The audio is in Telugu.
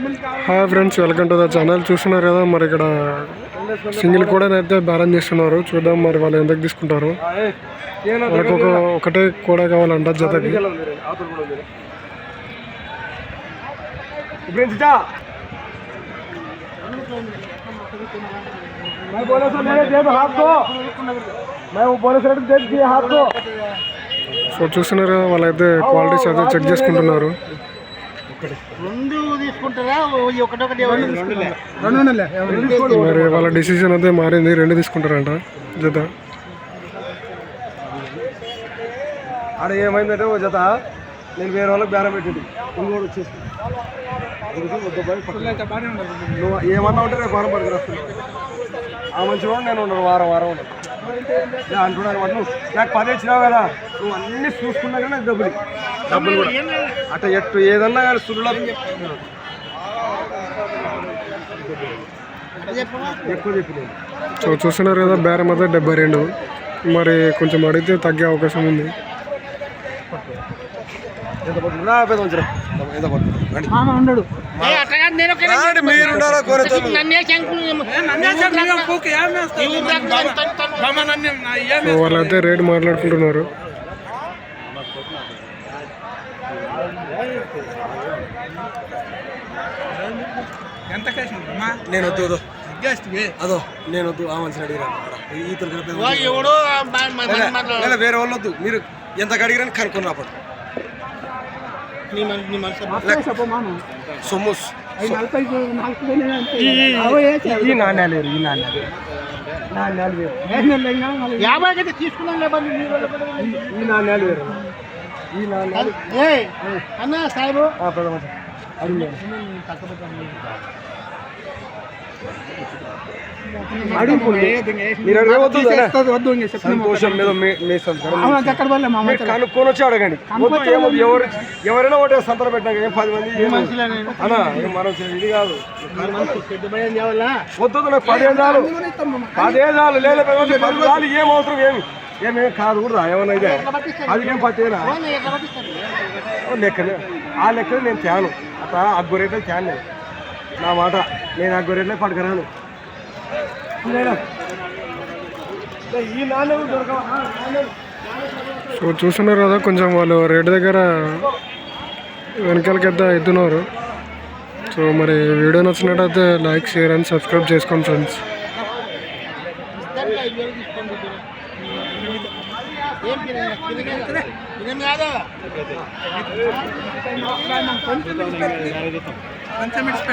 Hi friends welcome to the channel. చూస్తున్నారు కదా మరి ఇక్కడ సింగిల్ కూడా అయితే బ్యాలెన్స్ చేస్తున్నారు. చూద్దాం మరి వాళ్ళు ఎంతకు తీసుకుంటారు. వాళ్ళకి ఒక ఒకటే కూడా కావాలంట జతకి. సో చూస్తున్నారు వాళ్ళైతే క్వాలిటీస్ అయితే చెక్ చేసుకుంటున్నారు. ముందు తీసుకుంటారా? ఒకటొకటి రెండు మరి వాళ్ళ డిసిజన్ అయితే మారింది. రెండు తీసుకుంటారంట. జత. ఆడ ఏమైందంటే ఓ జత నేను వేరే వాళ్ళకి బేరం పెట్టింది. ఇంకోటి వచ్చేసి నువ్వు ఏమన్నా ఉంటే రేపు వారం పడుకుని వస్తుంది ఆ మంచి వాడు నేను ఉన్నాను వారం వారం ఉన్నాను నేను అంటున్నాను వాడు నువ్వు నాకు పది ఇచ్చినావు కదా నువ్వు అన్ని చూసుకున్నా కానీ నాకు డబ్బులు. డబ్బులు కూడా అట్లా ఎట్టు ఏదన్నా కానీ సురులో ఎక్కువ చెప్పి నేను సో చూస్తున్నారు కదా బేరం అయితే డెబ్బై రెండు మరి కొంచెం అడిగితే తగ్గే అవకాశం ఉంది ఎంత పడుతుంది రా పెద్ద మంచిరా ఎంత పడుతుంది రండి. ఉండడు అట్లా నేను ఒక రాండి, మీరున్నారా కోరేతోళ్ళు? వాళ్ళైతే రేట్ మాట్లాడుకుంటున్నారు. నేను వద్దు. అదో నేను వద్దు ఆ మనిషిని అడిగిరా. ఈతలు వేరే వాళ్ళు వద్దు. మీరు ఎంత అడిగిరని కనుక్కొని రాపడు నీ మన- నీ మనసు సొమ్ము. ఈ నాణ్యాలు ఈ నాణ్యాలు యాభై అయితే తీసుకున్నాం ఉంది. ఈ నాణ్యాలు వేరు. ఈ ఏయ్, అన్న సాయిబు. అడిగే. సంతోషం మీద కనుక్కొని వచ్చి అడగండి. ఎవరు ఎవరైనా ఒకటే సంతరం పెట్టినాక ఏం పది మంది మనం ఇది కాదు. వద్దు నాకు పదిహేను చాలు. లేదా పది పది చాలు ఏం అవసరం ఏమి ఏమేం కాదు కూడా ఏమన్నా ఇదే. అది ఏం పట్టేనా? లెక్కనే ఆ లెక్కనే నేను తేను. అట్లా అగ్గొరేట్లే తేను నేను. నా మాట. నేను ఆ, నాణ్యం. సో చూస్తున్నారు కదా కొంచెం వాళ్ళు రేటు దగ్గర వెనకాలకైతే ఎత్తున్నారు. సో మరి వీడియో నచ్చినట్టయితే లైక్ షేర్ అండ్ సబ్స్క్రైబ్ చేసుకోండి ఫ్రెండ్స్. ఏం